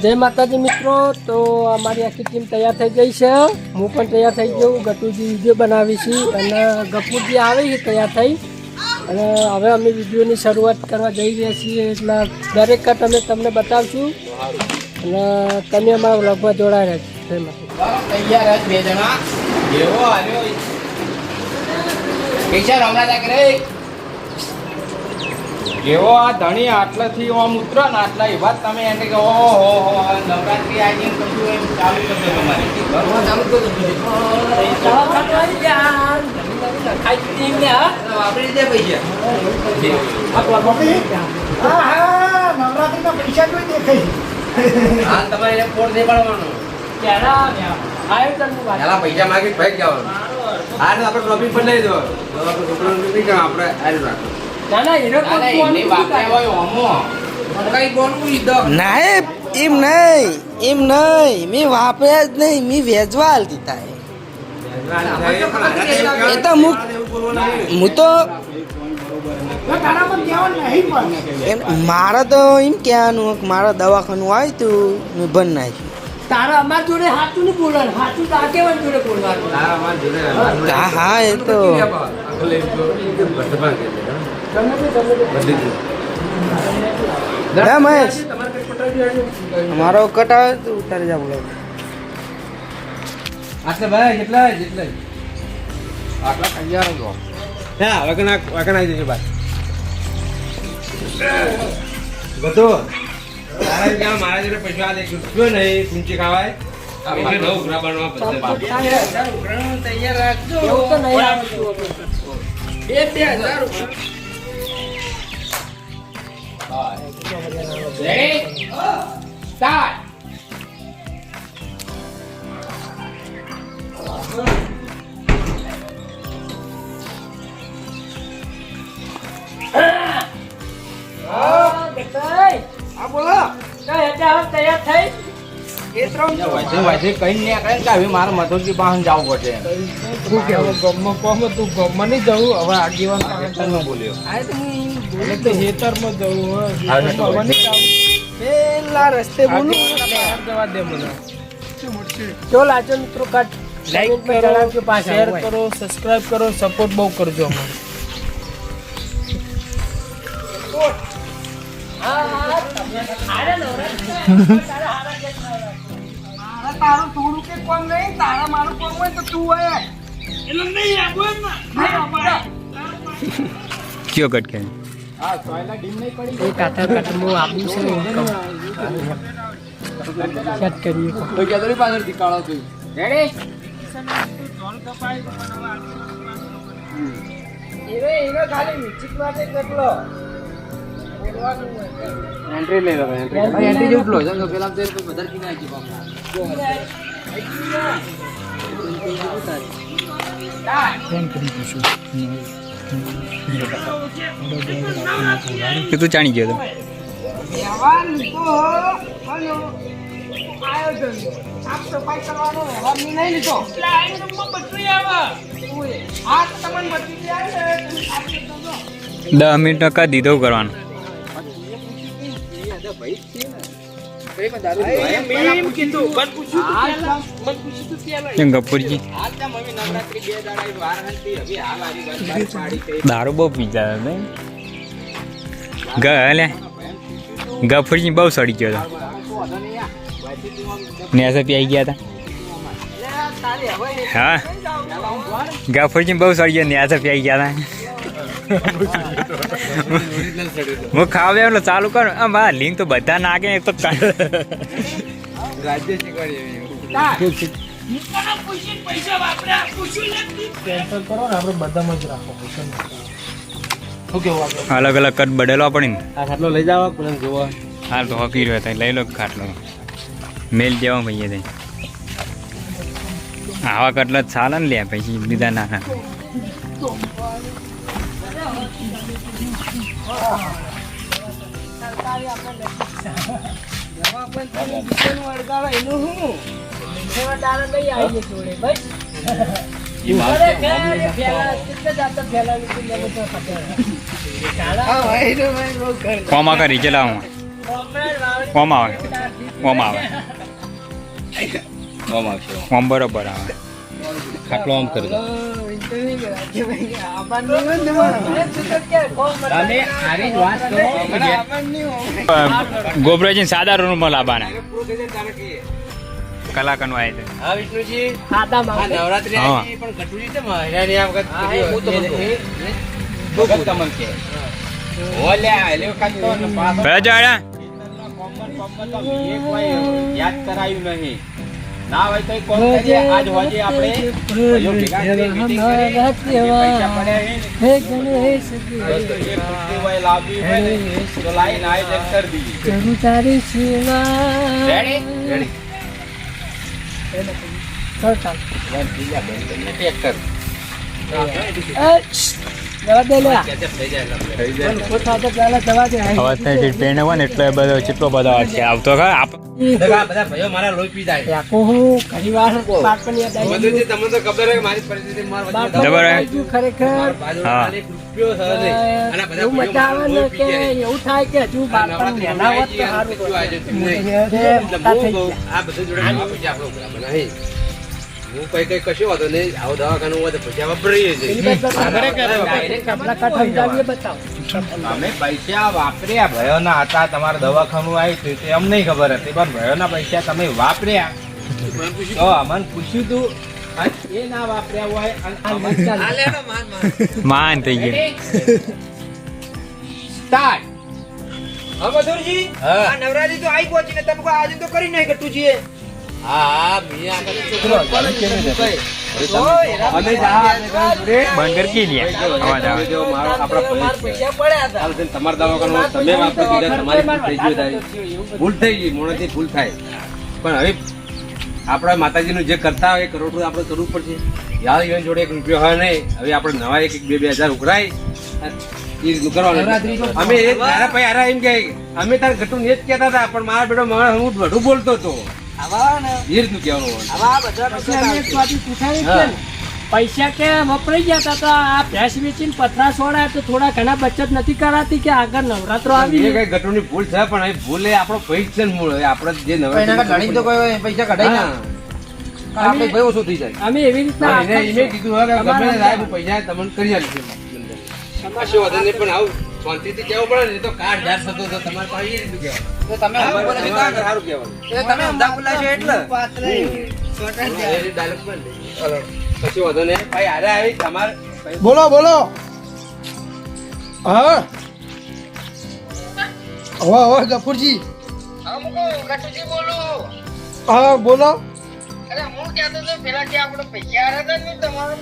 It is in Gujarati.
જય માતાજી મિત્રો, તો અમારી આખી ટીમ તૈયાર થઈ ગઈ છે. હું પણ તૈયાર થઈ ગયો ગટુજી વીડિયો બનાવી છું અને ગપુરજી આવે છે તૈયાર થઈ. અને હવે અમે વિડીયોની શરૂઆત કરવા જઈ રહ્યા છીએ. એટલે દરેક કટ અમે તમને બતાવશું. અને તમે અમારા વ્લોગમાં જોડાયા છે. તૈયાર બે જણા. જેવો આ ધણી આટલાથી આમ ઉતરો ને આટલા એવા વાત તમે એને કે ઓહો હો હો નવરાત્રી આવી કશું એમ ચાલુ કરશે તમારે. ચાલુ કરજો વાપરી દે પૈસા હા તમારે એને ફોન નહીં પાડવાનો. પેલા પૈસા માગી ભાઈ જવાનું. હા આપણે ટોપિક પર લઈ દો આપણે છોકરાનું નહીં આપણે આ જ રાખો ના એમ નહીં એમ નહીં. મેં વાપર્યા જ નહીં મેં વેચવા હાલ દીધા એ. એ તો હું તો એમ મારે તો એમ કહેવાનું મારા દવાખાનું આવ્યું તું મેં બંધ નાખ્યું. તારા અમાર જોડે હાચું નહીં બોલવાનું હાચું તો આગેવાન જોડે બોલવાનું. હા હા એ તો બધી જ. મહેશ. મારો કટ આવે તો ઉતારી જા બોલો. આટલે ભાઈ કેટલા જેટલા આટલા તૈયાર હતો હા આવી જજો ભાઈ. બધો. તારા ત્યાં મારા જોડે પૈસા આ દેખ્યું નહીં? કુંચી ખાવાય. તૈયાર રાખજો. બે બે હજાર કે હવે મારે મધુરજી પાસે જવું. પડશે શું કેવું ગમમાં તું ગમમાં નહીં જવું હવે આગેવાન બોલ્યો હેતરમાં જવું હોય. પેલા રસ્તે બોલું. જવા દે મને. ચલો લાજો મિત્રો કટ લાઈક કરો શેર કરો સબસ્ક્રાઇબ કરો સપોર્ટ બહુ કરજો અમને. તારું થોડું કે કોમ નહીં તારા મારું કોમ હોય તો તું હોય. એટલે નહીં આવું એમ કયો કટ કે એ કાતર કાતર હું આપું છે સેટ કરીએ. તો કે તો. પાછળ દીકાળો તું રેડી એન્ટ્રી લઈ લો. એન્ટ્રી એન્ટ્રી જેવું લો જો પેલા તો વધારે કી નાખી બાપા કે તું જાણી ગયો દસ મિનિટ કા દીધો કરવાનું? દારૂ બહુ પીતા હતા ગ એટલે ગફુરજી બહુ સડી ગયો હતો ને એસે પી ગયા હતા હા. ગફુરજી બહુ સડી ગયો, નેસે પી ગયા હતા હું ખાવા એટલે ચાલુ કર. આમ આ લિંક તો બધા નાખે એક તો રાજ્ય શીખવાડી કેન્સલ કરો ને આપણે બધામાં જ રાખો શું અલગ અલગ કટ બદલવા પડે ને. આ ખાટલો લઈ જાવ જોવા. હાલ તો હોકી રહ્યો હતા લઈ લો ખાટલો. મેલ જેવા ભાઈએ થઈ આવા કટલા જ ચાલે ને લે પછી બીજા ના કોમ આગળ રીચે લાવો. કોમ આવે ઓમ આવે. કોમ આવશે. ઓમ બરોબર આવે. ખાટલો આમ કરી દો. ગોબરાજી સાદા રૂમમાં લાવવાના. કલાકારનું આવે છે હા વિષ્ણુજી. નવરાત્રી પણ છે મહિનાની આ વખત તો તમને કે. ઓલ્યા, યાદ કરાયું નહીં. ના હોય તો કોમ કરીએ. આજ હોજે આપણે ભાઈઓ ભેગા કરી meeting કરી. પૈસા પડ્યા છે ને, હે ગણેશ બસ જે ખુરશી હોય લાવવી હોય ને, તો લાઈને આયોજન કરી દઈએ. ચરુ તારી સેવા Ready? Ready. ચાલ, ચાલ. Tractor. એ, શ્શ, જવા દે લ્યા. Catch up થઈ જાય એટલે આપણે. થઈ જાય. એટલે બધો કેટલો બધો છે. આવતો ખરેખર મજા આવે કે એવું થાય કે હજુ બાળપણ નવરાત્રી હોત તો સારું હું કઈ કઈ કશું વાંધો નહીં. આવું દવાખાનું હોય તો પૈસા વાપરીએ છીએ. અમે પૈસા વાપર્યા. ભયોના હતા તમારે દવાખાનું આવ્યું હતું તે અમને ખબર હતી. પણ ભયોના પૈસા તમે વાપર્યા. તો અમને પૂછ્યું તું એ ના વાપર્યા હોય. માન થઈ ગયું. Start. હા મધુરજી. હા. આ તો આવી પહોંચીને તમે કોઈ આજે તો કરી નાખ્યું હા બંધ કરી લે અવાજ આવે તમારા દવાખાનું તમે વાપરી દીધા તમારી ભૂલ થઈ ગઈ. થાય ભૂલ થઈ ગઈ મોણસથી ભૂલ થાય. પણ હવે આપણા માતાજીનું જે કરતા હોય એ કરોડું આપણે કરવું પડશે. યાદ ઈવન જોડે એક રૂપિયો હોય નહીં. હવે આપણે નવા એક એક બે બે હજાર ઉઘરાય. અમે એ મારા ભાઈ એમ કે અમે તારે ઘટું ને જ કહેતા હતા પણ મારા બેટો મારા હું વધુ બોલતો હતો. આવા ને. એ રીતનું કહેવાનું હોય. આવા બધા પછી અમે એક વાત પૂછાવી છે ને, પૈસા કે વપરાઈ ગયા હતા તો આ ભેંસ વેચીને પથરા સોડા તો થોડા ઘણા બચત નથી કરાતી કે આગળ નવરાત્રો આવી? કઈ ઘટુની ભૂલ છે પણ એ ભૂલ આપણો પૈસા ને મૂળ. આપણે જે નવા એના ઘણી તો કોઈ પૈસા કઢાઈ ના. આપણે ભાઈ ઓછું થઈ જાય. અમે એવી રીતના એને કીધું હવે પૈસા તમને કરી આલીશ. કશો વાંધો નહીં, પણ આવું. શાંતિથી કહેવું પડે ને, તો કાળ ઝાડ થતો તો તમારે પાસે એ રીતનું કહેવાનું. તો તમે તો સારું કહેવાનું. અમદાવાદ છો એટલે? ને. કશો વાંધો નહીં. ભાઈ, હારે આવી તમારે બોલો બોલો. હા. હવે હવે ગફુરજી. હા બોલો. અરે હું કહેતો હતો પેલા જે આપણે પૈસા આવ્યા હતા ને તમારે?